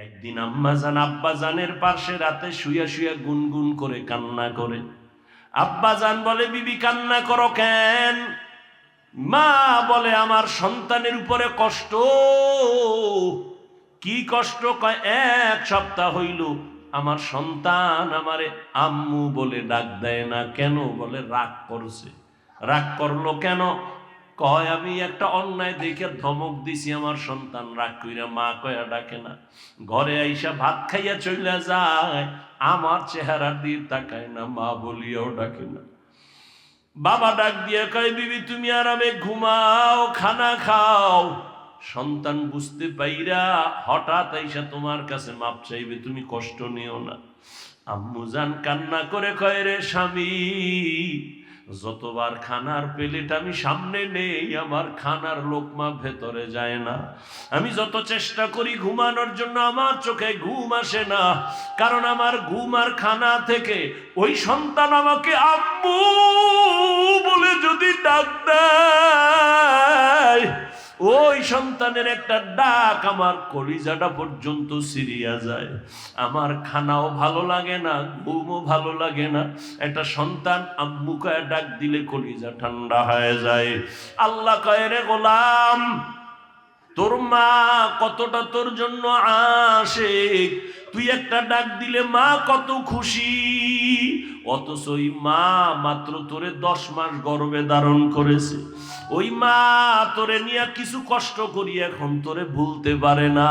একদিন আম্মা জান আব্বা জানের পাশে রাতে শুয়া শুয়া গুনগুন করে কান্না করে। আব্বা জান বলে, বিবি, কান্না করো কেন? মা বলে, আমার সন্তানের উপরে কষ্ট। কি কষ্ট? কয়, এক সপ্তাহ হইল। আমার সন্তান আমারে আম্মু বলে ডাক দেয় না কেন? বলে, রাগ করছে। রাগ করল কেন? কয়, আমি একটা অন্যায় দেখে ধমক দিছি আমার সন্তান রাগ কইরা মা কয়া ডাকে না। ঘরে আইসা ভাত খাইয়া চলে যায়। আমার চেহারা দিয়ে তাকায় না, মা বলিয়াও ডাকে না। বাবা ডাক দিয়ে কয়, বিবি, তুমি আরামে ঘুমাও, খানা খাও। সন্তান বুঝতে পাইরা হঠাৎ আইসা তোমার কাছে মাপ চাইবে, তুমি কষ্ট নিও না। আম্মু জান কান্না করে কয়, রে স্বামী যতবার খানার প্লেট আমি সামনে নেই, আমার খানার লোকমা ভেতরে যায় না। আমি যত চেষ্টা করি ঘুমানোর জন্য, আমার চোখে ঘুম আসে না। কারণ আমার ঘুম আর খানা থেকে ওই সন্তান আমাকে আব্বু বলে যদি ডাক দেয় ওই সন্তানের একটা ডাক আমার কলিজাটা পর্যন্ত সিরিয়া যায়। আমার খানাও ভালো লাগে না, ঘুমও ভালো লাগে না। একটা সন্তান আম্মু কয়ে ডাক দিলে কলিজা ঠান্ডা হয়ে যায়। আল্লাহ কয়ে, রে গোলাম, তোর মা কতটা তোর জন্য আসে তুই একটা ডাক দিলে মা কত খুশি? অথচ মা মাত্র তোরে দশ মাস গর্ভে ধারণ করেছে। ওই মা তোরে নিয়ে কিছু কষ্ট করি এখন তোরে ভুলতে পারে না।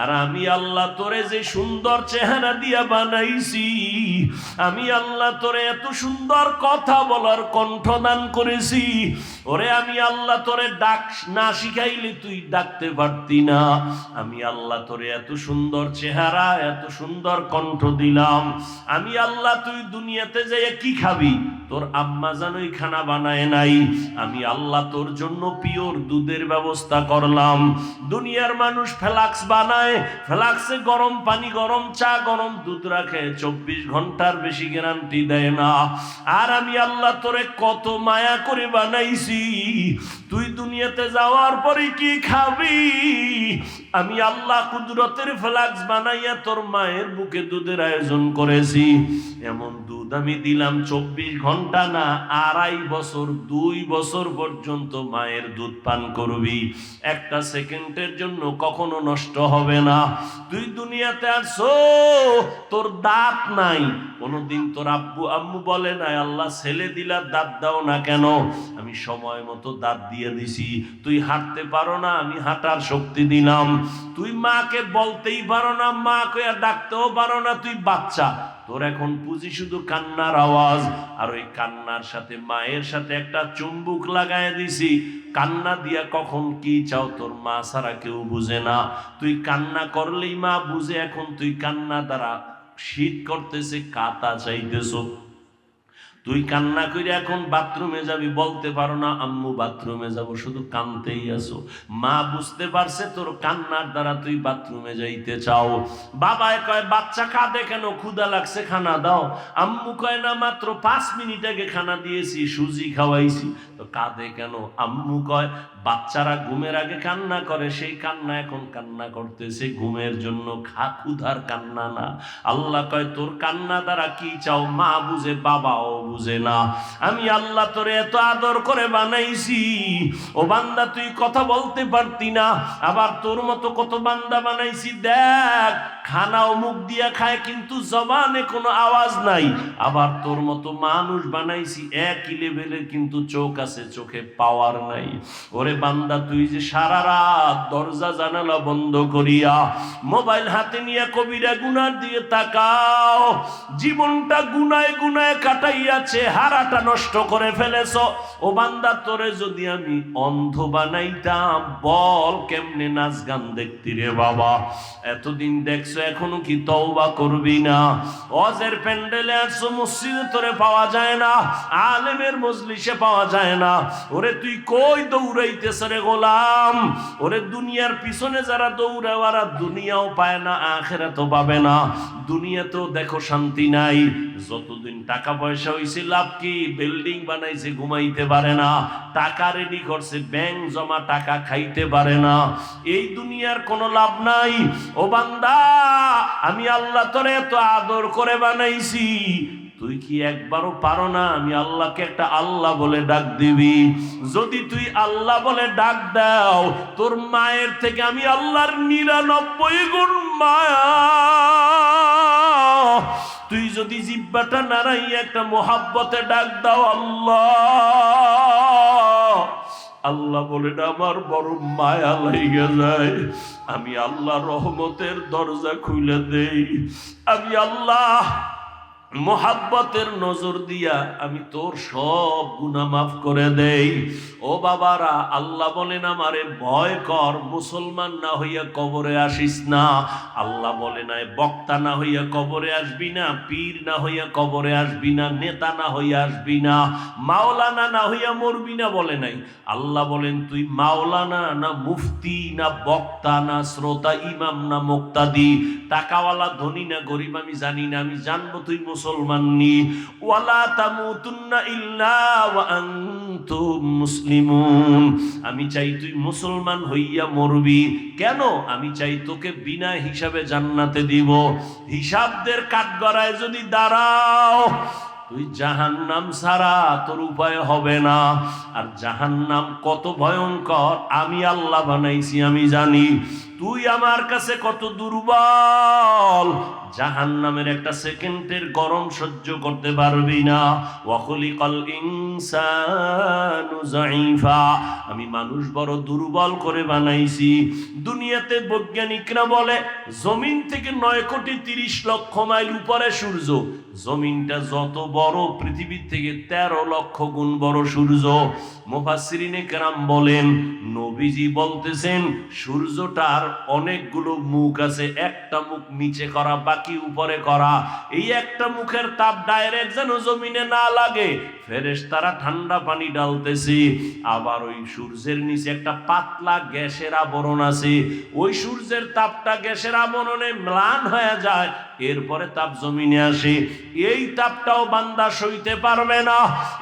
আর আমি আল্লাহ তোরে যে সুন্দর চেহারা দিয়া বানাইছি, আমি আল্লাহ তোরে এত সুন্দর কথা বলার কণ্ঠ দান করেছি। ওরে আমি আল্লাহ তোরে ডাক না শিখাইলে তুই ডাকতে পারতি না। আমি আল্লাহ তোরে এত সুন্দর চেহারা, এত সুন্দর কণ্ঠ দিলাম। আমি আল্লাহ তুই দুনিয়াতে যাই কি খাবি? তোর আম্মা জানোই খানা বানায় নাই। আমি আল্লাহ তোর জন্য পিওর দুধের ব্যবস্থা করলাম। দুনিয়ার মানুষ ফ্লাক্স বানায়, ফ্লাক্সে গরম পানি, গরম চা, গরম দুধ রাখে, চব্বিশ ঘণ্টার বেশি গ্যারান্টি দেয় না। আর আমি আল্লাহ তোরে কত মায়া করে বানাইছি। তুই দুনিয়াতে যাওয়ার পরে কি খাবি? আমি আল্লাহ কুদরতের ফ্লাক্স বানাইয়া তোর মায়ের বুকে দুধের আয়োজন করেছি। এমন দুধ আমি দিলাম চব্বিশ ঘণ্টা না, আড়াই বছর, দুই বছর পর্যন্ত মায়ের দুধ পান করবি। একটা সেকেন্ডের জন্য কখনো নষ্ট হবে না। তুই দুনিয়াতে আসো তোর দাঁত নাই। কোনোদিন তোর আব্বু আম্মু বলে নাই, আল্লাহ ছেলে দিলা, দাঁত দাও না কেন? আমি সময় মতো দাঁত দিয়ে দিছি। তুই হাঁটতে পারো না, আমি হাঁটার শক্তি দিলাম। তুই মাকে বলতেই পারো না, মা কয়া ডাকতেও পারো না, তুই বাচ্চা। তোর এখন পুঁজি শুধু কান্নার আওয়াজ, আর ওই কান্নার সাথে মায়ের সাথে একটা চুম্বুক লাগায় দিছি। কান্না দিয়া কখন কি চাও তোর মা ছাড়া কেউ বুঝে না। তুই কান্না করলেই মা বুঝে, এখন তুই কান্না দ্বারা শীত করতেছে কাতা চাইতেছো। তুই কান্না করে এখন বাথরুমে যাবি, বলতে পারো না, আম্মু, বাথরুমে যাব, শুধু কানতেই আসো মা বুঝতে পারছে তোর কান্নার দ্বারা তুই বাথরুমে যাইতে চাও। বাবায় কয়, বাচ্চা কাঁদে কেন? ক্ষুদা লাগছে, খানা দাও। আম্মু কয়, না, মাত্র পাঁচ মিনিট আগে খানা দিয়েছি, সুজি খাওয়াইছি। তো কাঁদে কেন? আম্মু কয়, বাচ্চারা ঘুমের আগে কান্না করে, সেই কান্না এখন কান্না করতেছে, ঘুমের জন্য খা, ক্ষুধার কান্না না। আল্লাহ কয়, তোর কান্না দ্বারা কি চাও? মা বুঝে, বাবাও না। আমি আল্লাহ তোরে এত আদর করে বানাইছি। ও বান্দা, তুই কথা বলতে পারতি না। আবার তোর মতো কত বান্দা বানাইছি, দেখ। খানাও মুখ দিয়া খায়, কিন্তু জবানে কোনো আওয়াজ নাই। আবার তোর মতো মানুষ বানাইছি, একই লেভেলের কিন্তু চোখ আছে, চোখে পাওয়ার নাই। ওরে বান্দা, তুই যে সারা রাত দরজা, জানালা বন্ধ করিয়া মোবাইল হাতে নিয়ে কবিরা গুনার দিয়ে তাকাও। জীবনটা গুনায় গুনায় কাটাইয়াছে হারাটা নষ্ট করে ফেলেছ। ও বান্দা, তোরে যদি আমি অন্ধ বানাইতাম, বল কেমনে নাচ গান দেখতি রে বাবা। এতদিন দেখছ, এখনও কি তওবা করবি না? অজের প্যান্ডেলে আসছো মসজিদে তোরে পাওয়া যায় না, আলেমের মজলিসে পাওয়া যায় না। ওরে, তুই কই দৌড়াইতেছ রে গোলাম? ওরে, দুনিয়ার পিছনে যারা দৌড়ায়, ওরা দুনিয়াও পায় না আখেরা তো পাবে না। দুনিয়াতেও দেখো শান্তি নাই। যতদিন টাকা পয়সা হইছে, লাভ কি? বিল্ডিং বানাইছে, ঘুমাইতে পারে না। টাকা রেডি করছে ব্যাংক জমা টাকা খাইতে পারে না। এই দুনিয়ার কোনো লাভ নাই। ও বান্দা, আমি আল্লাহ তোরে এত আদর করে বানাইছি। তুই কি একবারও পারো না আমি আল্লাহকে একটা আল্লাহ বলে ডাক দিবি? যদি তুই আল্লাহ বলে ডাক দাও, তোর মায়ের থেকে আমি আল্লাহর নিরানব্বই গুণ মায়া তুই যদি জিব্বাটা নাড়াই একটা মোহাব্বতে ডাক দাও, আল্লাহ। আল্লাহ বলে আমার বড় মায়া লাগে যায়। আমি আল্লাহ রহমতের দরজা খুলে দেই। আমি আল্লাহ মোহাব্বতের নজর দিয়া আমি তোর সব গুনাহ মাফ করে দেই। ও বাবারা, আল্লাহ বলেন, আমারে ভয় কর, মুসলমান না হইয়া কবরে আসিস না। আল্লাহ বলে নাই বক্তা না হইয়া কবরে আসবি না, পীর না হইয়া কবরে আসবি না, নেতা না হইয়া আসবি না, মাওলানা না হইয়া মরবি না, বলে নাই। আল্লাহ বলেন, তুই মাওলানা না মুফতি না বক্তা না শ্রোতা, ইমাম না মুক্তাদি, টাকাওয়ালা, ধনী না গরিব, আমি জানি না, আমি জানব তুই মুসলমান নি ওয়ালা তামুতুন্না ইল্লা ওয়া আনতুম মুসলিমুন। আমি চাই তুই মুসলমান হইয়া মরবি। কেন? আমি চাই তোকে বিনা হিসাবে জান্নাতে দিব। হিসাবদের কাঠগড়ায় যদি দাঁড়াও, তুই জাহান নাম ছাড়া তোর উপায় হবে না। আর জাহান নাম কত ভয়ঙ্কর, আমি আল্লাহ বানাইছি, আমি জানি। তুই আমার কাছে কত দুর্বল। জাহান্নামের একটা সেকেন্ডের গরম সহ্য করতে পারবি না। ওয়াখলিকাল ইনসানু যায়ীফা আমি মানুষ বড় দুর্বল করে বানাইছি। দুনিয়াতে বৈজ্ঞানিকরা বলে, জমিন থেকে নয় কোটি তিরিশ লক্ষ মাইল উপরে সূর্য। জমিনটা যত বড়, পৃথিবীর থেকে তেরো লক্ষ গুণ বড় সূর্য। মুফাসসিরিনে কেরাম বলেন, নবীজি বলতেছেন, সূর্যটার অনেকগুলো মুখ আছে, একটা মুখ নিচে করা, বাকি উপরে করা। এই একটা মুখের তাপ ডাইরেক্ট যেন জমিনে না লাগে। ফেরেশ তারা ঠান্ডা পানি ডালতেছে আবার ওই সূর্যের নিচে একটা পাতলা গ্যাসের আবরণ আছে। ওই সূর্যের তাপটা গ্যাসের আবরণে ম্লান হয়ে যায়, এরপরে তাপ জমিনে আসে। এই তাপটাও বান্দা সইতে পারবে না।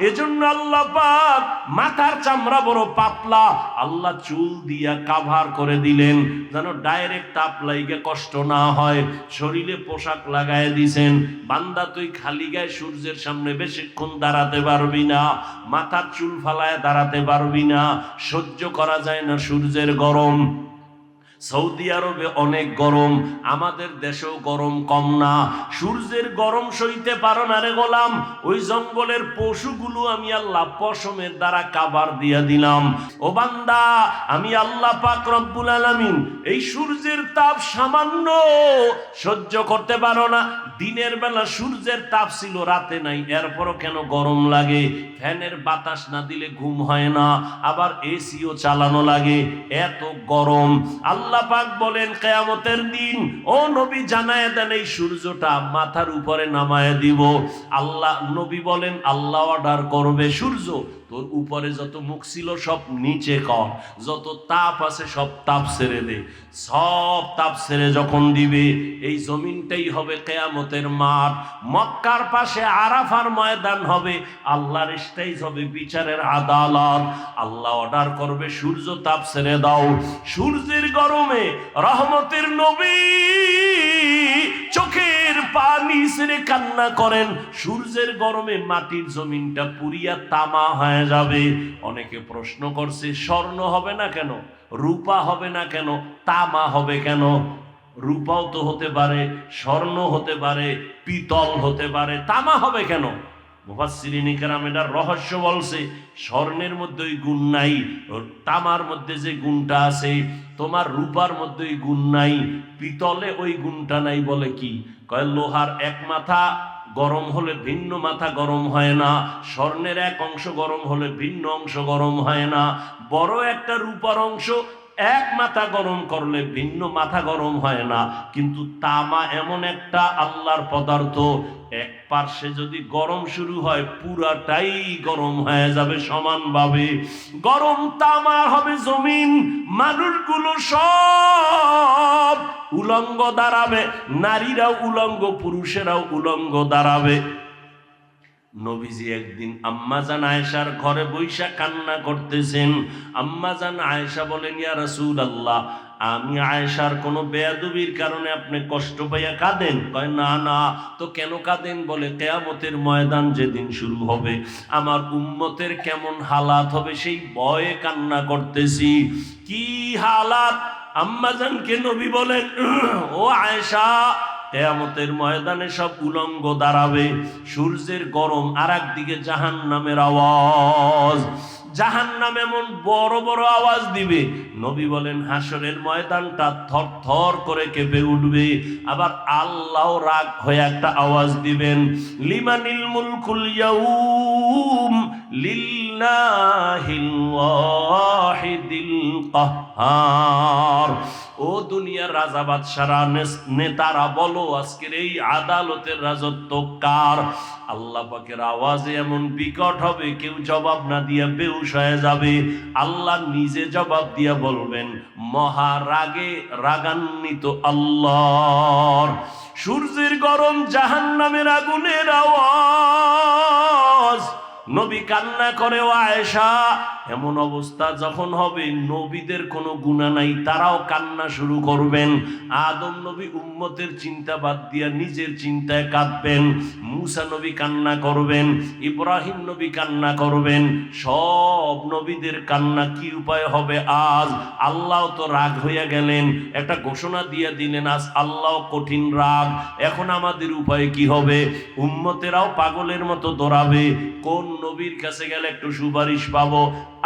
এজন্য আল্লাহ পাক মাথার চামড়া বড় পাতলা। আল্লাহ চুল দিয়া কাভার করে দিলেন, যেন ডাইরেক্ট তাপ লাইগে কষ্ট না হয়। শরীরে পোশাক লাগায় দিছেন। বান্দা তুই খালি গায়ে সূর্যের সামনে বেশিক্ষণ দাঁড়াতে পারবি না, মাথার চুল ফালায় দাঁড়াতে পারবি না, সহ্য করা যায় না সূর্যের গরম। সৌদি আরবে অনেক গরম, আমাদের দেশেও গরম কম না। সূর্যের গরম সইতে পারো না রে গোলাম, ওই জঙ্গলের পশুগুলো আমি আল্লাহ পশমের দ্বারা কাবার দিয়া দিলাম। ও বান্দা, আমি আল্লাহ পাক রব্বুল আলামিন, এই সূর্যের তাপ সামান্য সহ্য করতে পারো না। দিনের বেলা সূর্যের তাপ ছিল, রাতে নাই, এরপরও কেন গরম লাগে? ফ্যানের বাতাস না দিলে ঘুম হয় না, আবার এসিও চালানো লাগে, এত গরম। আল্লাহ পাক বলেন, কেয়ামতের দিন, ও নবী জানায় দেন এই সূর্যটা মাথার উপরে নামায় দিব। আল্লাহ, নবী বলেন, আল্লাহ অর্ডার করবে সূর্য। তোর উপরে যত মুখ ছিল সব নিচে কর। যত তাপ আছে সব তাপ ছেড়ে দে। সব তাপ ছেড়ে যখন দিবে, এই জমিনটাই হবে কেয়ামতের মাঠ। মক্কার পাশে আরাফার ময়দান হবে, আল্লাহর স্টেজ হবে বিচারের আদালত। আল্লাহ অর্ডার করবে, সূর্য তাপ ছেড়ে দাও। সূর্যের গরমে রহমতের নবী চোখের পানি ছেড়ে কান্না করেন। সূর্যের গরমে মাটির জমিনটা পুরিয়া তামা হয়ে যাবে। অনেকে প্রশ্ন করছে, স্বর্ণ হবে না কেন? রূপা হবে না কেন? তামা হবে কেন? রূপাও তো হতে পারে, স্বর্ণ হতে পারে, পিতল হতে পারে, তামা হবে কেন? মুফাসসিরিনে কেরাম এটার রহস্য বলছে, স্বর্ণের মধ্যে ওই গুণ নাই তামার মধ্যে যে গুণটা আছে, তোমার রূপার মধ্যে ওই গুণ নাই, পিতলে ওই গুণটা নাই বলে কি? কয় লোহার এক মাথা গরম হলে ভিন্ন মাথা গরম হয় না, স্বর্ণের এক অংশ গরম হলে ভিন্ন অংশ গরম হয় না, বড় একটা রূপার অংশ এক মাথা গরম করলে ভিন্ন মাথা গরম হয় না। কিন্তু তামা এমন একটা আল্লাহর পদার্থ, এক পার্শ্বে যদি গরম শুরু হয়, পুরাটাই গরম হয়ে যাবে সমানভাবে। গরম তামা হবে জমিন, মানুষগুলো সব উলঙ্গ দাঁড়াবে, নারীরাও উলঙ্গ, পুরুষেরাও উলঙ্গ দাঁড়াবে। নবীজি একদিন আম্মাজান আয়েশার ঘরে বৈশা কান্না করতেছেন। আম্মাজান আয়েশা বলেন, ইয়া রাসূল আল্লাহ আমি আয়েশার কোনো বেয়াদবির কারণে আপনি কষ্ট পাইয়া কাঁদেন? কয়, না না, তো কেন কাঁদেন? বলে, কেয়ামতের ময়দান যেদিন শুরু হবে, আমার উম্মতের কেমন হালাত হবে সেই ভয়ে কান্না করতেছি। কি হালাত? আম্মাজানকে নবী বলেন, ও আয়েশা কেয়ামতের ময়দানে সব উলঙ্গ দাঁড়াবে। সূর্যের গরম আর একদিকে জাহান নামের আওয়াজ। জাহান নাম এমন বড় বড় আওয়াজ দিবে। নবী বলেন, হাসরের ময়দানটা থর থর করে কেঁপে উঠবে। আবার আল্লাহ রাগ হয়ে একটা আওয়াজ দিবেন, লিমানিল মুলকুল লিল্লাহিল ওয়াহিদিল কাহ্হার ও দুনিয়ার রাজা বাদশারা নেতারা, বলো আজকের এই আদালতের রাজত্ব কার? আল্লাহ পাকের আওয়াজে এমন বিকট হবে, কেউ জবাব না দিয়া বেউস হয়ে যাবে। আল্লাহ নিজে জবাব দিয়া বলবেন, মহারাগে রাগান্বিত আল্লাহর। সূর্যের গরম জাহান্নামের আগুনের আওয়াজ। নবী কান্না করে আয়েশা, এমন অবস্থা যখন হবে, নবীদের কোনো গুণা নাই, তারাও কান্না শুরু করবেন। আদম নবী উম্মতের চিন্তা বাদ দিয়া নিজের চিন্তায় কাঁদবেন। মুসা নবী কান্না করবেন, ইব্রাহিম নবী কান্না করবেন। সব নবীদের কান্না কি উপায় হবে? আজ আল্লাহ তো রাগ হইয়া গেলেন। একটা ঘোষণা দিয়ে দিলেন, আজ আল্লাহ কঠিন রাগ। এখন আমাদের উপায় কি হবে? উম্মতেরাও পাগলের মতো দৌড়াবে। কোন নবীর কাছে গেলে একটু সুপারিশ পাবো।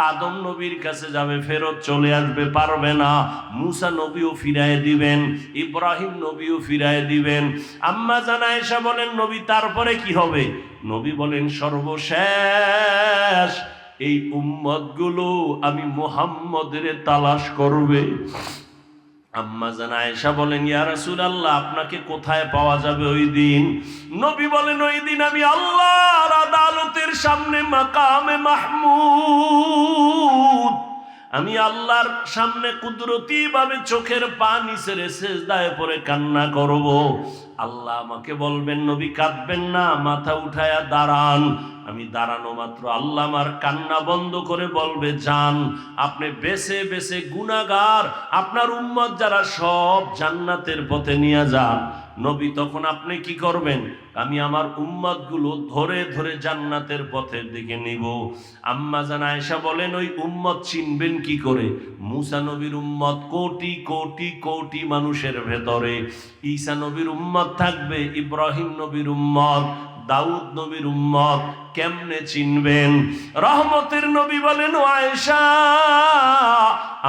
আদম নবীর কাছে যাবে, ফেরত চলে আসবে, পারবে না। মুসা নবীও ফিরায় দিবেন, ইব্রাহিম নবীও ফিরায় দিবেন। আম্মা জানা এসা বলেন, নবী, তারপরে কি হবে? নবী বলেন, সর্বশেষ এই উম্মতগুলো আমি মোহাম্মদের তালাশ করবে। আম্মা জান আয়েশা বলেন, ইয়া রাসূলুল্লাহ, আপনাকে কোথায় পাওয়া যাবে ওই দিন? নবী বলেন, ওই দিন আমি আল্লাহর আদালতের সামনে মাকামে মাহমুদ। আমি আল্লাহর সামনে কুদরতি ভাবে চোখের পানি ছেড়ে সেজদায় পরে কান্না করব। আল্লাহ আমাকে বলবেন, নবী কাঁদবেন না, মাথা উঠায়া দাঁড়ান। আমি দাঁড়ানো মাত্র, আল্লাহ আমার কান্না বন্ধ করে বলবে, যান, আপনি বেছে বেছে গুনাগার আপনার উম্মত যারা সব জান্নাতের পথে নিয়ে যান। নবী তখন, আপনি কি করবেন? আমি আমার উম্মতগুলো ধরে ধরে জান্নাতের পথের দিকে নিব। আম্মা জান আয়েশা বলেন, ওই উম্মত চিনবেন কি করে? মুসা নবীর উম্মত কোটি কোটি কোটি মানুষের ভেতরে। ঈসা নবীর উম্মত থাকবে, ইব্রাহিম নবীর উম্মত, দাউদ নবীর উম্মত, কেমনে চিনবেন? রহমতের নবী বলেন আয়েশা,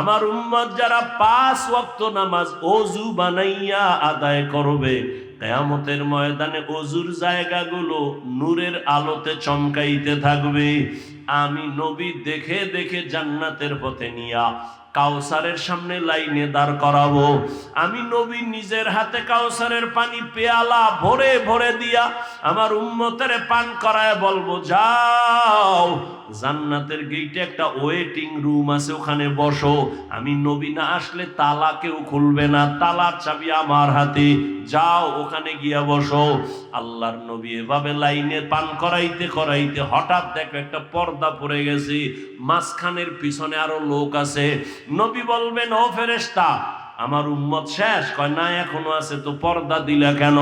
আমার উম্মত যারা পাঁচ ওয়াক্ত নামাজ অজু বানাইয়া আদায় করবে, কেয়ামতের ময়দানে অজুর জায়গাগুলো নূরের আলোতে চমকাইতে থাকবে। আমি নবী দেখে দেখে জান্নাতের পথে নিয়া কাউসারের সামনে লাইনে দাঁড় করাবো। আমি নবী নিজের হাতে কাউসারের পানি পেয়ালা ভরে ভরে দিয়া আমার উম্মতের পান করায় বলব, যাও জান্নাতের গেইটে একটা ওয়েটিং রুম আছে, ওখানে বসো। আমি নবী না আসলে তালা কেউ খুলবে না, তালার চাবি আমার হাতে। যাও, ওখানে গিয়া বসো। আল্লাহর নবী এভাবে লাইনে পান করাইতে করাইতে হঠাৎ দেখো একটা পর্দা পড়ে গেছে। মাঝখানের পিছনে আরও লোক আছে। নবী বলবেন, ও ফেরেস্তা আমার উম্মত শেষ? কয়, না, এখনও আছে, তো পর্দা দিলা কেন?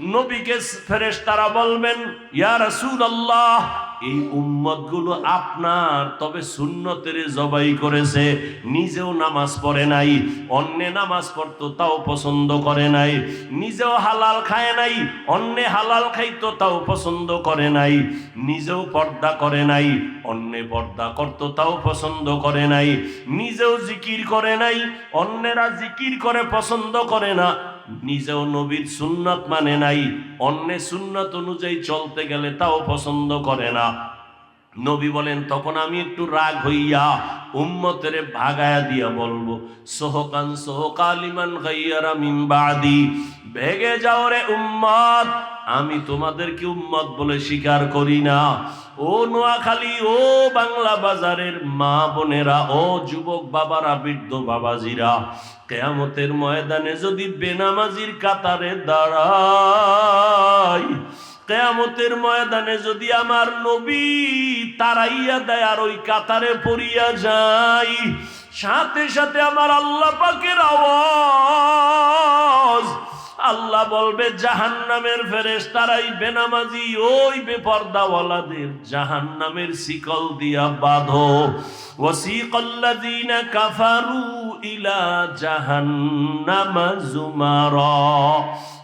নবীকে ফেরেশতারা বলবেন, ইয়া রাসূলুল্লাহ এই উম্মতগুলো আপনার, তবে সুন্নতের জবাই করেছে, নিজেও নামাজ পড়ে নাই, অন্যে নামাজ পড়তো তাও পছন্দ করে নাই, নিজেও হালাল খায় নাই, অন্যে হালাল খাইতো তাও পছন্দ করে নাই, নিজেও পর্দা করে নাই, অন্যে পর্দা করতো তাও পছন্দ করে নাই, নিজেও জিকির করে নাই, অন্যেরা জিকির করে পছন্দ করে না নিজেও নবীর সুন্নত মানে নাই অন্য সুন্নত অনুযায়ী চলতে গেলে তাও পছন্দ করে না। নবী বলেন, তখন আমি একটু রাগ হইয়া উম্মতের ভাগায়া দিয়া বলব, সোহকান সোহকালিমান গাইয়ারা মিন বাদি, ভেগে যাও রে উম্মত, আমি তোমাদেরকে উম্মত বলে স্বীকার করি না। ও নোয়াখালী, ও বাংলা বাজারের মা বোনেরা, ও যুবক বাবারা, বৃদ্ধ বাবাজিরা, কেয়ামতের ময়দানে যদি বেনামাজির কাতারে দাঁড়ায় কেয়ামতের ময়দানে যদি আমার নবী তারাইয়া দেয় আর ওই কাতারে পড়িয়া যাই সাথে সাথে আমার আল্লাহ পাকের আওয়াজ, আল্লাহ বলবে, জাহান্নামের ফেরেশ তারাই বেনামাজি ওই বেপর্দাওয়ালাদের জাহান্নামের শিকল দিয়া বাঁধো। ওয়াসিকাল্লাযীনা কাফারু ইলা জাহান্নামা জুমারা।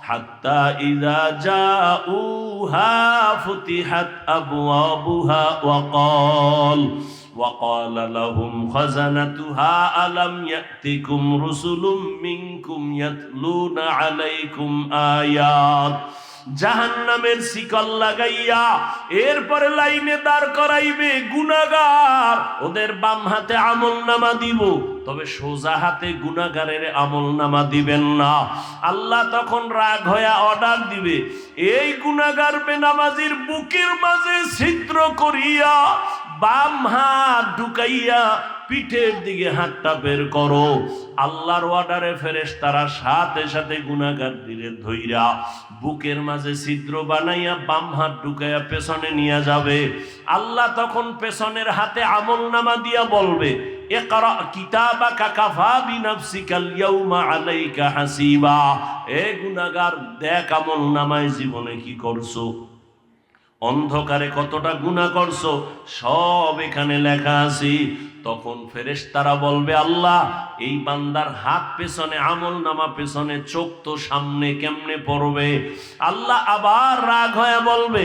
حتى إذا جاءوها فتحت أبوابها وقال وقال لهم خزنتها ألم يأتكم رسل منكم يتلون عليكم آيات؟ জাহান্নামের শিকল লাগাইয়া এরপরে লাইনে দাঁড় করাইবে গুনাগার। ওদের বাম হাতে আমল নামা দিব, তবে সোজা হাতে গুনাগারের আমল নামা দিবেন না। আল্লাহ তখন রাগ হয়ে অর্ডার দিবে, এই গুনাগার বেনামাজির বুকের মাঝে ছিদ্র করিয়া বাম হাত ঢুকাইয়া পিঠের দিকে হাতটা বের করো। আল্লাহর অর্ডারে ফেরেস তারা সাথে সাথে গুনাগার দিলে ধইরা বুকের মাঝে ছিদ্র বানাইয়া বাম হাত ঢুকাইয়া পেছনে নিয়ে যাবে। আল্লাহ তখন পেছনের হাতে আমল নামা দিয়া বলবে এ গুনাগার দেখ আমল নামায় জীবনে কি করছ। অন্ধকারে কতটা গুণা করছ, সব এখানে লেখা আছে। তখন ফেরেশতারা বলবে, আল্লাহ, এই বান্দার হাত পেছনে আমল নামা পেছনে চোখ তো সামনে কেমনে পড়বে? আল্লাহ আবার রাগ হয়ে বলবে,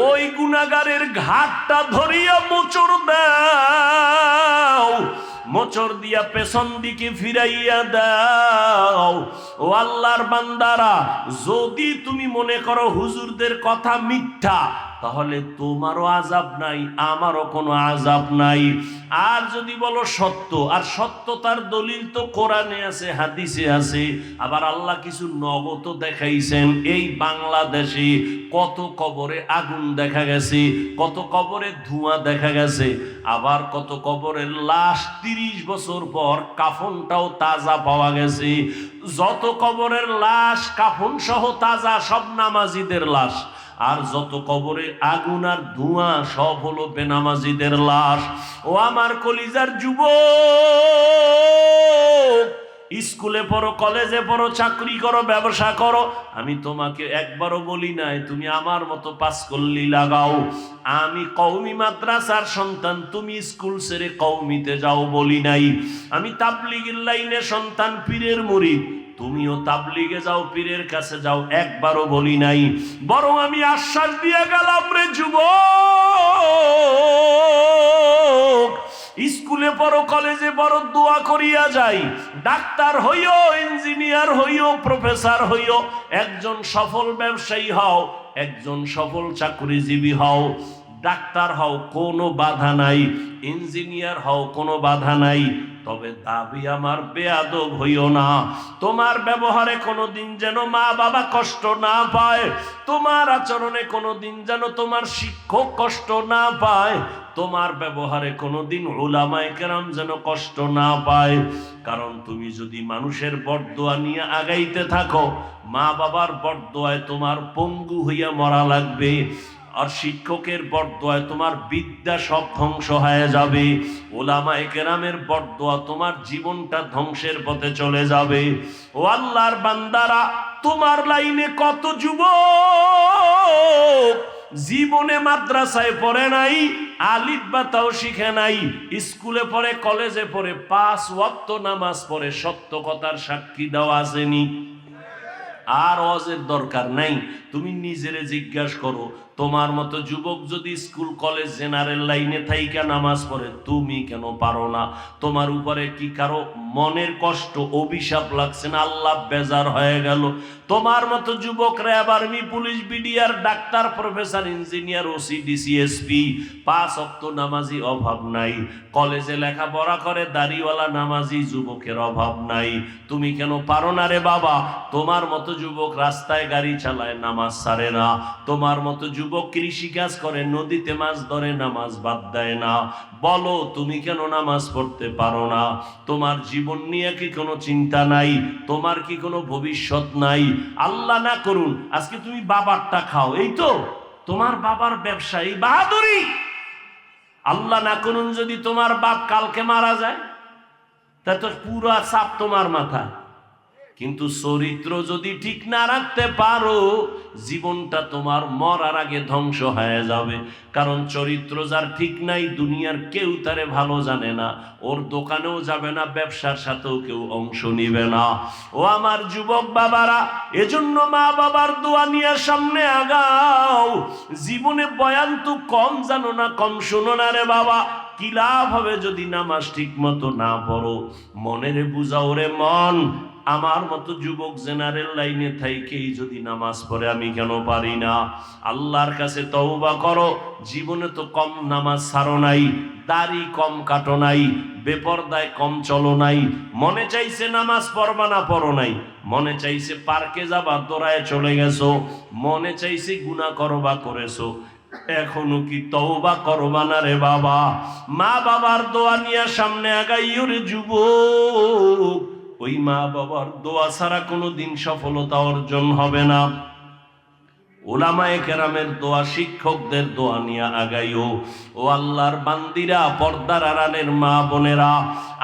ওই গুণাগারের ঘাটটা ধরিয়া মোচড় দাও মোচর দিয়া পেছন দিকে ফিরাইয়া দাও। ও আল্লাহর বান্দারা, যদি তুমি মনে করো হুজুরদের কথা মিথ্যা তাহলে তোমারও আজাব নাই, আমারও কোনো আজাব নাই। আর যদি বলো সত্য, আর সত্যতার দলিল তো কোরআনে আছে, হাদিসে আছে, আবার আল্লাহ কিছু নগদ দেখাইছেন, এই বাংলাদেশে কত কবরে আগুন দেখা গেছে, কত কবরে ধোঁয়া দেখা গেছে, আবার কত কবরের লাশ তিরিশ বছর পর কাফনটাও তাজা পাওয়া গেছে। যত কবরের লাশ কাফন সহ তাজা সব নামাজিদের লাশ। আর যত কবরে আগুন আর ধোঁয়া, সব হলো বেনামাজিদের লাশ। ও আমার কলিজার যুব স্কুলে পড়ো, কলেজে পড়ো, চাকরি করো, ব্যবসা করো। আমি তোমাকে একবারও বলি নাই, তুমি আমার মতো পাস করলি লাগাও। আমি কৌমি মাদ্রাসার সন্তান, তুমি স্কুল ছেড়ে কৌমিতে যাও বলি নাই। আমি তাবলিগের লাইনে সন্তান, পীরের মুরিদ তুমিও তাবলিগে যাও, পীরের কাছে যাও, একবারও বলি নাই। বরং আমি আশ্বাস দিয়ে গেলাম রে যুবক, স্কুলে পড়ো, কলেজে বড় দোয়া করিয়া যাই। ডাক্তার হইও, ইঞ্জিনিয়ার হইও, প্রফেসর হইও, একজন সফল ব্যবসায়ী হও, একজন সফল চাকরিজীবী হও। ডাক্তার হও, কোনো বাধা নাই। ইঞ্জিনিয়ার হও, কোনো বাধা নাই। তবে দাবি আমার বেয়াদব হইও না। তোমার ব্যবহারে কোনো দিন যেন মা বাবা কষ্ট না পায়। তোমার আচরণে কোনো দিন যেন তোমার শিক্ষক কষ্ট না পায়। তোমার ব্যবহারে কোনো দিন ওলামায় কেরাম যেন কষ্ট না পায়। কারণ তুমি যদি মানুষের বরদোয়া নিয়ে আগাইতে থাকো, মা বাবার বরদোয়ায় তোমার পঙ্গু হইয়া মরা লাগবে। আর শিক্ষকের বরদোয়ায় তোমার বিদ্যা সব ধ্বংস হয়ে যাবে। ওলামায় কেরামের বরদোয়া তোমার জীবনটা ধ্বংসের পথে চলে যাবে। ও আল্লাহর বান্দারা, তোমার লাইনে কত যুবক? জীবনে মাদ্রাসায় পড়ে নাই, আলিফ বা তাও শিখে নাই, স্কুলে পড়ে, কলেজে পড়ে, পাঁচ ওয়াক্ত নামাজ পড়ে, সত্য কথার সাক্ষী দেওয়া আসেনি আর অজের দরকার নাই। তুমি নিজেরে জিজ্ঞাসা করো তোমার মতো যুবক যদি স্কুল, কলেজ, জেনারেল লাইনে থাইকা নামাজ পড়ে, তুমি কেন পারো না? তোমার উপরে কি কারও মনের কষ্ট, অভিশাপ লাগছে না? আল্লাহ বেজার হয়ে গেল। তোমার মতো যুবকরা আবার me police, BDR, doctor, professor, engineer, OC DCSP পাঁচ অক্ত নামাজি অভাব নাই। কলেজে লেখাপড়া করে দাড়িওয়ালা নামাজি যুবকের অভাব নাই। তুমি কেন পারো না রে বাবা? তোমার মতো যুবক রাস্তায় গাড়ি চালায়, নামাজ সারে না। তোমার মতো যুবক কৃষিকাজ করে, নদীতে মাছ ধরে, নামাজ বাদ দেয় না। বলো, তুমি কেন নামাজ পড়তে পারো না? তোমার জীবন নিয়ে কি কোনো চিন্তা নাই? তোমার কি কোনো ভবিষ্যৎ নাই? আল্লাহ না করুন, আজকে তুমি বাবারটা খাও। এই তো, তোমার বাবার ব্যবসা, এই বাহাদুরি। আল্লাহ না করুন যদি তোমার বাপ কালকে মারা যায়, তা তো পুরো চাপ তোমার মাথায়। কিন্তু চরিত্র যদি ঠিক না রাখতে পারো, জীবনটা তোমার মরার আগে ধ্বংস হয়ে যাবে। কারণ চরিত্র যার ঠিক নাই, দুনিয়ার কেউ তারে ভালো জানে না। ওর দোকানেও যাবে না, ব্যবসার সাথেও কেউ অংশ নিবে না। ও আমার যুবক বাবারা, এজন্য মা বাবার দোয়া নিয়ে সামনে আগাও। জীবনে বয়ান তো কম জানো না, কম শোনো না রে বাবা। কি লাভ হবে যদি নামাজ ঠিক মতো না পড়ো? মনের বুঝাও রে মন। আমার মতো যুবক জেনারেল লাইনে থাইকেই যদি নামাজ পড়ে, আমি কেন পারি না? আল্লাহর কাছে তওবা করো, জীবনে তো কম নামাজ ছাড়ো নাই, দাড়ি কম কাটো নাই, বেপরদায় কম চলো নাই, মনে চাইছে নামাজ পড়বা না পড়ো নাই, মনে চাইছে পার্কে যাবা, দৌড়ায় চলে গেছো, মনে চাইছে গুণা করবা করেছ, এখনও কি তওবা করবা না রে বাবা? মা বাবার দোয়া নিয়ে সামনে আগাইও রে যুবক। ওই মা বাবার দোয়া ছাড়া কোনো দিন সফলতা অর্জন হবে না। ওলামায়ে কেরামের দোয়া, শিক্ষকদের দোয়া নিয়ে আগাইও। ও আল্লাহর বান্দিরা, পর্দার আড়ালের মা বোনেরা,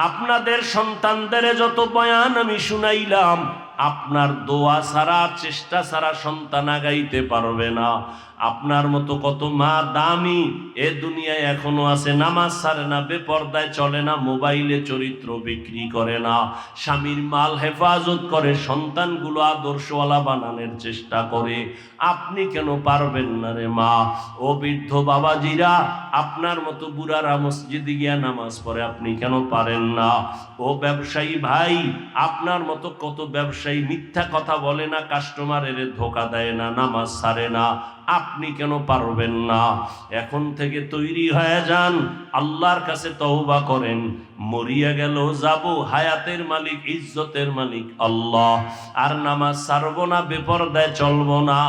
আপনাদের সন্তানদের যত বয়ান আমি শুনাইলাম, আপনার দোয়া ছাড়া, চেষ্টা ছাড়া সন্তান আগাইতে পারবে না। আপনার মতো কত মা দামি এ দুনিয়ায় এখনও আছে, নামাজ সারে না, বেপর্দায় চলে না, মোবাইলে চরিত্র বিক্রি করে না। স্বামীর মাল হেফাজত করে, সন্তানগুলো আদর্শওয়ালা বানানোর চেষ্টা করে। আপনি কেন পারবেন না রে মা? ও বৃদ্ধ বাবাজিরা, আপনার মতো বুড়ারা মসজিদে গিয়া নামাজ পড়ে আপনি কেন পারেন না? ও ব্যবসায়ী ভাই, আপনার মতো কত ব্যবসায়ী মিথ্যা কথা বলে না, কাস্টমারের ধোকা দেয় না, নামাজ সারে না। আপনি কেন পারবেন না? এখন থেকে তৈরি হয়ে যান। আল্লাহর কাছে তওবা করেন, মরিয়া গেল, যাব, হায়াতের মালিক, ইজ্জতের মালিক, আল্লাহ। আর নামাজ ছাড়বো না, বেপরদায় চলবো না,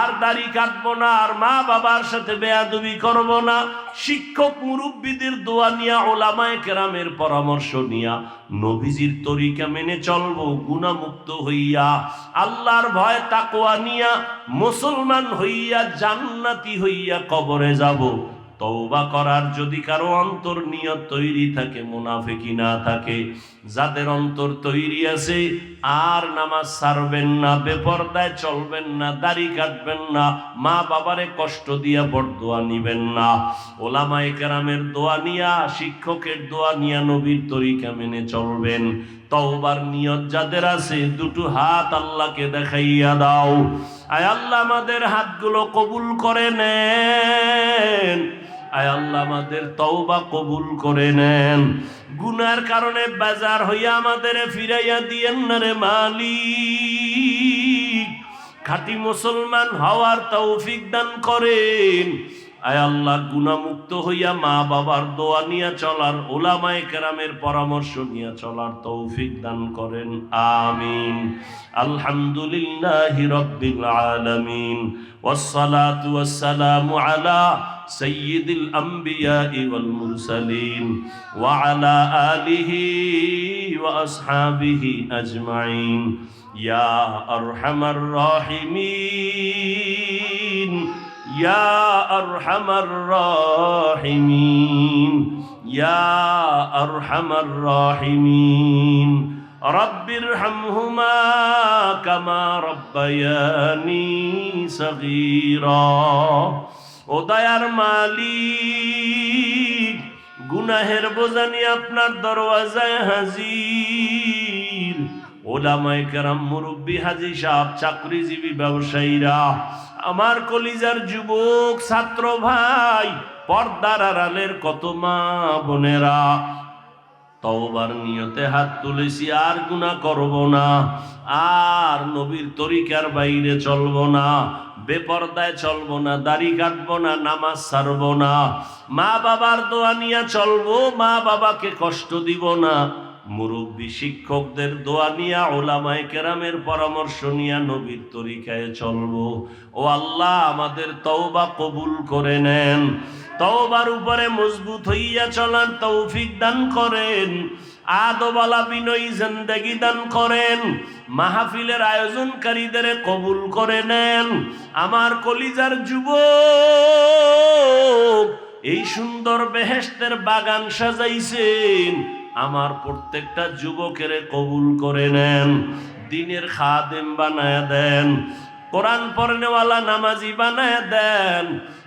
আর দাড়ি কাটবো না, আর মা বাবার সাথে বেয়াদবি করব না। শিক্ষক, মুরব্বীদের দোয়া নিয়া, ওলামায় কেরামের পরামর্শ নিয়া, নবীজির তরিকা মেনে চলবো, গুণামুক্ত হইয়া, আল্লাহর ভয় তাকোয়া নিয়া, মুসলমান হইয়া, জান্নাতি হইয়া কবরে যাব। তওবা করার যদি কারও অন্তর নিয়ত তৈরি থাকে মুনাফিকি না থাকে, যাদের অন্তর তৈরি আছে, আর নামাজ ছাড়বেন না, বেপরদায় চলবেন না, দাড়ি কাটবেন না মা বাবারে কষ্ট দিয়া বরদোয়া নিবেন না। ওলামায়ে কেরামের দোয়া নিয়া, শিক্ষকের দোয়া নিয়া নবীর তরিকা মেনে চলবেন। তওবার নিয়ত যাদের আছে, দুটো হাত আল্লাহকে দেখাইয়া দাও। আয় আল্লাহ, আমাদের হাতগুলো কবুল করে নেন। আয় আল্লাহ আমাদের তওবা কবুল করে নেন। গুনার কারণে বাজার হইয়া আমাদের ফিরাইয়া দিয়েন না রে মালিক। খাঁটি মুসলমান হওয়ার তৌফিক দান করেন। আয় আল্লাহ গুণামুক্ত হইয়া মা বাবার দোয়া নিয়ে চলার, ওলামায় কেরামের পরামর্শ নিয়ে চলার তৌফিক দান করেন। আমিন। আলহামদুলিল্লাহ রব্বিল আলামিন। ওয়াসসালাতু ওয়াসসালামু আলা সাইয়্যিদিল আমবিয়াই ওয়াল মুরসালিন। ওয়া আলা আলিহি ওয়া আসহাবিহি আজমাইন। ইয়া আরহামার রাহিমিন। يا أرحم الراحمين يا أرحم الراحمين رب ارحمهما كما ربياني صغيرا ও দয়ার মালিক গুনাহের বোঝানি আপনার দরওয়াজায় হাজির ওলামায় কেরাম মুরব্বী হাজি সাহেব চাকরিজীবী ব্যবসায়ীরা আমার কলিজার যুবক, ছাত্র ভাই, পর্দার আড়ালের কত মা বোনেরা। তওবার নিয়তে হাত তুলেছি, আর গুনাহ করব না। আর নবীর তরিকার বাইরে চলবো না। বেপর্দায় চলবো না, দাড়ি কাটবো না, নামাজ ছাড়বো না। মা বাবার দোয়া নিয়ে চলবো মা বাবাকে কষ্ট দিব না। মুরব্বী শিক্ষকদের দোয়া নিয়া ওলামায় কেরামের পরামর্শ নিয়া নবীর তরিকায় চলবো। ও আল্লাহ, আমাদের তওবা কবুল করে নেন। তওবার উপরে মজবুত হইয়া চলার তৌফিক দান করেন। আদবালা বিনয়ী জিন্দেগি দান করেন। মাহফিলের আয়োজনকারীদের কবুল করে নেন। আমার কলিজার যুবক, এই সুন্দর বেহেস্তের বাগান সাজাইছেন। আমার প্রত্যেকটা যুবকের কবুল করে নেন, দিনের খাদেম বানায় দেন, কোরআন পড়নেওয়ালা নামাজি বানায় দেন,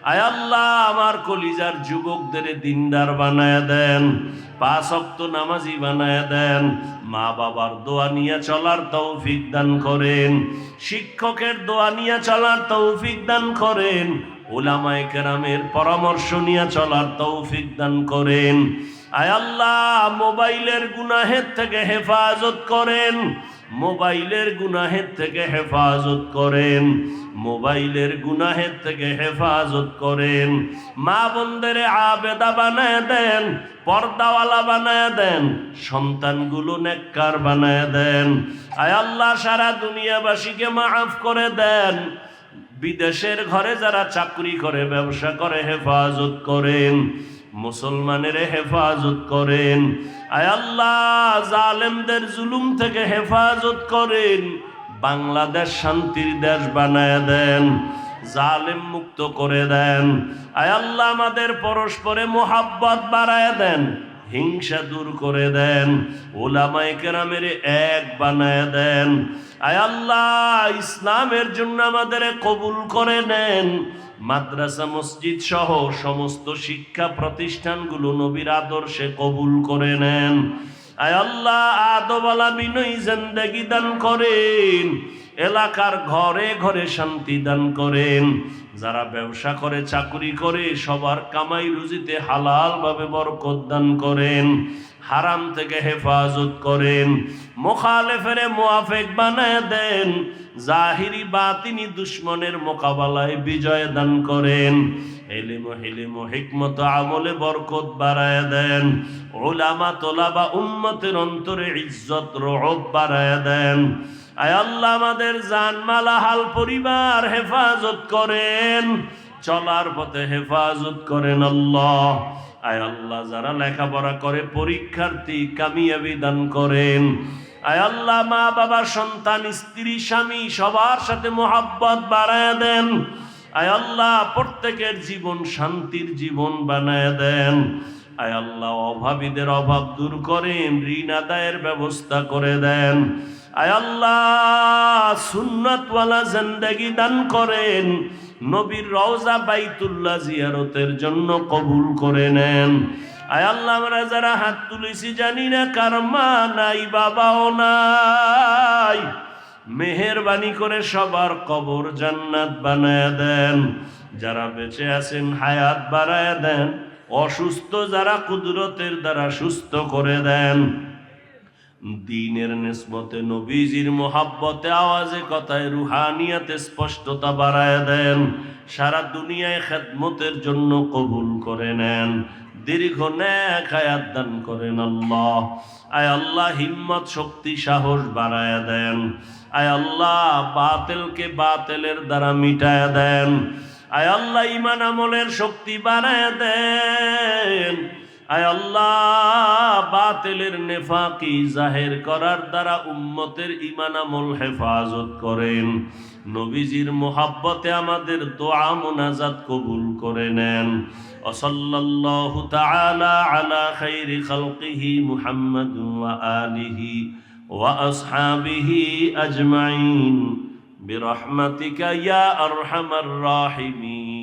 আয় আল্লাহ আমার কলিজার যুবকদের দিনদার বানায় দেন, পাঁচ অক্ত নামাজি বানায় দেন, মা বাবার দোয়া নিয়ে চলার তৌফিক দান করেন, শিক্ষকের দোয়া নিয়ে চলার তৌফিক দান করেন, ওলামায় কেরামের পরামর্শ নিয়ে চলার তৌফিক দান করেন। আল্লাহ, মোবাইলের গুনাহের থেকে হেফাজত করেন। মোবাইলের গুনাহের থেকে হেফাজত করেন। মোবাইলের গুনাহের থেকে হেফাজত করেন। মা বোনদের আবেদা বানায় দেন, পর্দাওয়ালা বানায় দেন, সন্তানগুলো নেককার বানায় দেন। আয় আল্লাহ, সারা দুনিয়াবাসীকে মাফ করে দেন। বিদেশের ঘরে যারা চাকরি করে, ব্যবসা করে, হেফাজত করেন। মুসলমানের হেফাজত করেন। আয় আল্লাহ, জালেমদের জুলুম থেকে হেফাজত করেন। বাংলাদেশ শান্তির দেশ বানায় দেন, জালেম মুক্ত করে দেন। আয় আল্লাহ, আমাদের পরস্পরে মোহাব্বত বাড়ায় দেন, হিংসা দূর করে দেন, ওলামায় কেরামের এক বানায় দেন। আয় আল্লাহ, ইসলামের জন্য আমাদের কবুল করে নেন। মাদ্রাসা, মসজিদ সহ সমস্ত শিক্ষা প্রতিষ্ঠানগুলো নবীর আদর্শে কবুল করে নেন। আয় আল্লাহ আদবালা বিনয়ী জিন্দেগি দান করেন। এলাকার ঘরে ঘরে শান্তি দান করেন। যারা ব্যবসা করে, চাকরি করে, সবার কামাই রুজিতে হালাল ভাবে বরকত দান করেন। হারাম থেকে হেফাজত করেন। মোখালেফেরে মোয়াফেক বানায় দেন, জাহিরি বাতিনি দুশ্মনের মোকাবেলায় বিজয় দান করেন। এলিম হিলিম হিকমত আমলে বরকত বাড়ায় দেন। ওলামা তোলাবা উম্মতের অন্তরে ইজ্জত রব বাড়ায় দেন। আয় আল্লাহ আমাদের জানমালা হাল পরিবার হেফাজত করেন। চলার পথে হেফাজত করেন আল্লাহ। আয় আল্লাহ যারা লেখাপড়া করে, পরীক্ষার্থী কামিয়াবি দান করেন। আয় আল্লাহ, মা, বাবা, সন্তান, স্ত্রী, স্বামী, সবার সাথে মোহাব্বত বাড়ায় দেন। আয় আল্লাহ, প্রত্যেকের জীবন শান্তির জীবন বানায় দেন। আয় আল্লাহ, অভাবীদের অভাব দূর করেন ঋণ আদায়ের ব্যবস্থা করে দেন। আয় আল্লাহ, সুন্নতওয়ালা জিন্দেগি দান করেন। নবীর রওজা বাইতুল্লাহ জিয়ারতের জন্য কবুল করে নেন। আয় আল্লাহ, আমরা যারা হাত তুলেছি জানি না কার মা নাই, বাবাও নাই। মেহেরবানি করে সবার কবর জান্নাত বানায় দেন। যারা বেঁচে আছেন, হায়াত বাড়ায় দেন। অসুস্থ যারা কুদরতের দ্বারা সুস্থ করে দেন। দিনের নিসবতে নবীজির মোহাব্বতে, আওয়াজে, কথায়, রুহানিয়াতে স্পষ্টতা বাড়ায় দেন। সারা দুনিয়ায় খেদমতের জন্য কবুল করে নেন। দীর্ঘ ন্যাক হায়াত দান করেন আল্লাহ। আয় আল্লাহ, হিম্মত, শক্তি, সাহস বাড়ায়া দেন। আয় আল্লাহ, বাতেলকে বাতেলের দ্বারা মিটায় দেন। আয় আল্লাহ ইমান আমলের শক্তি বাড়ায়া দেন। আয় আল্লাহ, বাতিলের নেফাকি জাহের করার দ্বারা উম্মতের ইমান আমল হেফাজত করেন। নবীজির মোহাব্বতে আমাদের দোয়া মোনাজাত কবুল করে নেন। وصلى الله تعالى على خير خلقه محمد وآله وأصحابه أجمعين برحمتك يا أرحم الراحمين.